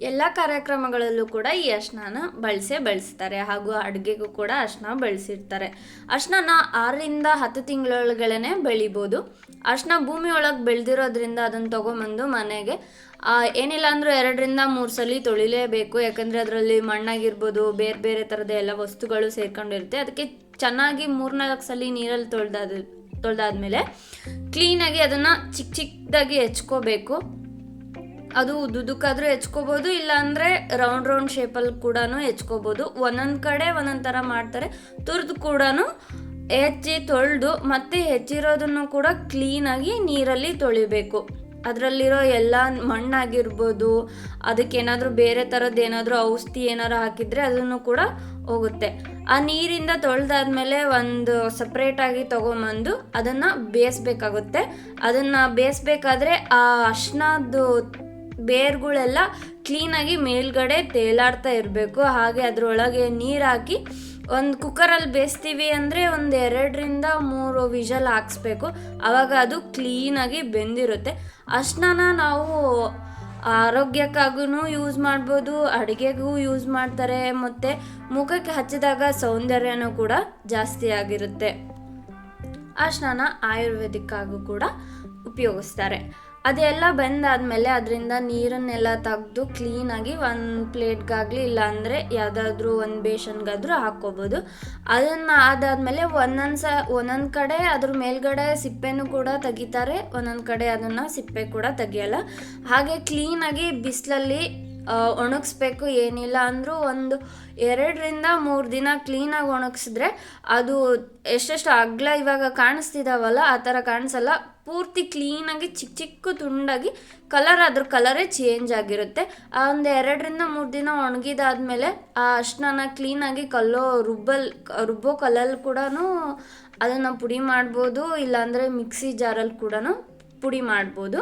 ಎಲ್ಲ ಕಾರ್ಯಕ್ರಮಗಳಲ್ಲೂ ಕೂಡ ಈ ಅರ್ಶನ ಬಳಸೇ ಬಳಸ್ತಾರೆ. ಹಾಗೂ ಅಡುಗೆಗೂ ಕೂಡ ಅರ್ಶನ ಬಳಸಿರ್ತಾರೆ. ಅರ್ಶನ ಆರರಿಂದ ಹತ್ತು ತಿಂಗಳೊಳಗಡೆ ಬೆಳಿಬೋದು. ಅರ್ಶನ ಭೂಮಿಯೊಳಗೆ ಬೆಳೆದಿರೋದ್ರಿಂದ ಅದನ್ನು ತೊಗೊಂಬಂದು ಮನೆಗೆ ಏನಿಲ್ಲ ಅಂದರೂ ಎರಡರಿಂದ ಮೂರು ಸಲ ತೊಳಿಲೇಬೇಕು. ಯಾಕಂದರೆ ಅದರಲ್ಲಿ ಮಣ್ಣಾಗಿರ್ಬೋದು, ಬೇರೆ ಬೇರೆ ಥರದ ಎಲ್ಲ ವಸ್ತುಗಳು ಸೇರ್ಕೊಂಡಿರುತ್ತೆ. ಅದಕ್ಕೆ ಚೆನ್ನಾಗಿ ಮೂರ್ನಾಲ್ಕು ಸಲ ನೀರಲ್ಲಿ ತೊಳೆದಾದ, ತೊಳೆದಾದ್ಮೇಲೆ ಕ್ಲೀನಾಗಿ ಅದನ್ನು ಚಿಕ್ಕ ಚಿಕ್ಕದಾಗಿ ಹೆಚ್ಕೋಬೇಕು. ಅದು ಉದ್ದುದಕ್ಕಾದ್ರೂ ಹೆಚ್ಕೋಬೋದು, ಇಲ್ಲಾಂದರೆ ರೌಂಡ್ ರೌಂಡ್ ಶೇಪಲ್ಲಿ ಕೂಡ ಹೆಚ್ಕೋಬೋದು. ಒಂದೊಂದು ಕಡೆ ಒಂದೊಂದು ಥರ ಮಾಡ್ತಾರೆ. ತುರ್ದು ಕೂಡ ಹೆಚ್ಚಿ ತೊಳೆದು ಮತ್ತೆ ಹೆಚ್ಚಿರೋದನ್ನು ಕೂಡ ಕ್ಲೀನಾಗಿ ನೀರಲ್ಲಿ ತೊಳಿಬೇಕು. ಅದರಲ್ಲಿರೋ ಎಲ್ಲ ಮಣ್ಣಾಗಿರ್ಬೋದು ಅದಕ್ಕೇನಾದರೂ ಬೇರೆ ಥರದ್ದು ಏನಾದರೂ ಔಷಧಿ ಏನಾದ್ರು ಹಾಕಿದರೆ ಅದನ್ನು ಕೂಡ ಹೋಗುತ್ತೆ. ಆ ನೀರಿಂದ ತೊಳೆದಾದ್ಮೇಲೆ ಒಂದು ಸಪ್ರೇಟಾಗಿ ತೊಗೊಂಬಂದು ಅದನ್ನು ಬೇಯಿಸ್ಬೇಕಾಗುತ್ತೆ. ಅದನ್ನು ಬೇಯಿಸ್ಬೇಕಾದ್ರೆ ಆ ಅರ್ಶಿನದ್ದು ಬೇರ್ಗಳೆಲ್ಲ ಕ್ಲೀನಾಗಿ ಮೇಲ್ಗಡೆ ತೇಲಾಡ್ತಾ ಇರಬೇಕು. ಹಾಗೆ ಅದರೊಳಗೆ ನೀರು ಹಾಕಿ ಒಂದು ಕುಕ್ಕರಲ್ಲಿ ಬೇಯಿಸ್ತೀವಿ ಅಂದರೆ ಒಂದು ಎರಡರಿಂದ ಮೂರು ವಿಷಲ್ ಹಾಕ್ಸ್ಬೇಕು. ಆವಾಗ ಅದು ಕ್ಲೀನಾಗಿ ಬೆಂದಿರುತ್ತೆ. ಅಷ್ಟನ ನಾವು ಆರೋಗ್ಯಕ್ಕಾಗೂ ಯೂಸ್ ಮಾಡ್ಬೋದು, ಅಡುಗೆಗೂ ಯೂಸ್ ಮಾಡ್ತಾರೆ, ಮತ್ತು ಮುಖಕ್ಕೆ ಹಚ್ಚಿದಾಗ ಸೌಂದರ್ಯನೂ ಕೂಡ ಜಾಸ್ತಿ ಆಗಿರುತ್ತೆ. ಅರ್ಶಿನ ಆಯುರ್ವೇದಿಕ್ಕಾಗೂ ಕೂಡ ಉಪಯೋಗಿಸ್ತಾರೆ. ಅದೆಲ್ಲ ಬೆಂದಾದಮೇಲೆ ಅದರಿಂದ ನೀರನ್ನೆಲ್ಲ ತೆಗೆದು ಕ್ಲೀನಾಗಿ ಒಂದು ಪ್ಲೇಟ್ಗಾಗಲಿ ಇಲ್ಲಾಂದರೆ ಯಾವುದಾದ್ರೂ ಒಂದು ಬೇಷನ್ಗಾದರೂ ಹಾಕ್ಕೋಬೋದು. ಅದನ್ನು ಅದಾದಮೇಲೆ ಒಂದೊಂದು ಸ, ಒಂದೊಂದು ಕಡೆ ಅದ್ರ ಮೇಲ್ಗಡೆ ಸಿಪ್ಪೆನೂ ಕೂಡ ತೆಗಿತಾರೆ, ಒಂದೊಂದು ಕಡೆ ಅದನ್ನು ಸಿಪ್ಪೆ ಕೂಡ ತೆಗಿಯಲ್ಲ. ಹಾಗೆ ಕ್ಲೀನಾಗಿ ಬಿಸಿಲಲ್ಲಿ ಒಣಗಿಸ್ಬೇಕು, ಏನಿಲ್ಲ ಅಂದರೂ ಒಂದು ಎರಡರಿಂದ ಮೂರು ದಿನ ಕ್ಲೀನಾಗಿ ಒಣಗಿಸಿದ್ರೆ ಅದು ಎಷ್ಟೆಷ್ಟು ಅಗ್ಲ ಇವಾಗ ಕಾಣಿಸ್ತಿದಾವಲ್ಲ, ಆ ಥರ ಕಾಣಿಸಲ್ಲ. ಪೂರ್ತಿ ಕ್ಲೀನಾಗಿ ಚಿಕ್ಕ ಚಿಕ್ಕ ತುಂಡಾಗಿ ಕಲರ್ ಅದ್ರ ಕಲರೇ ಚೇಂಜ್ ಆಗಿರುತ್ತೆ. ಆ ಒಂದು ಎರಡರಿಂದ ಮೂರು ದಿನ ಒಣಗಿದಾದ್ಮೇಲೆ ಆ ಅಷ್ಟನ ಕ್ಲೀನಾಗಿ ಕಲ್ಲೋ ರುಬ್ಬಲ್, ರುಬ್ಬೋ ಕಲ್ಲಲ್ಲಿ ಕೂಡ ಅದನ್ನು ಪುಡಿ ಮಾಡ್ಬೋದು, ಇಲ್ಲಾಂದರೆ ಮಿಕ್ಸಿ ಜಾರಲ್ಲಿ ಕೂಡ ಪುಡಿ ಮಾಡ್ಬೋದು.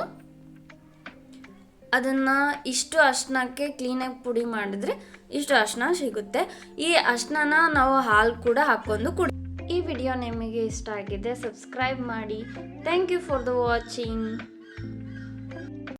ಅದನ್ನು ಇಷ್ಟು ಅರ್ಶಿನಕ್ಕೆ ಕ್ಲೀನಾಗಿ ಪುಡಿ ಮಾಡಿದ್ರೆ ಇಷ್ಟು ಅಷ್ಟನ ಸಿಗುತ್ತೆ. ಈ ಅಷ್ಟನ ನಾವು ಹಾಲು ಕೂಡ ಹಾಕ್ಕೊಂಡು ಕುಡಿ ಈ ವಿಡಿಯೋ ನಿಮಗೆ ಇಷ್ಟ ಆಗಿದೆ ಸಬ್ಸ್ಕ್ರೈಬ್ ಮಾಡಿ. Thank you for the watching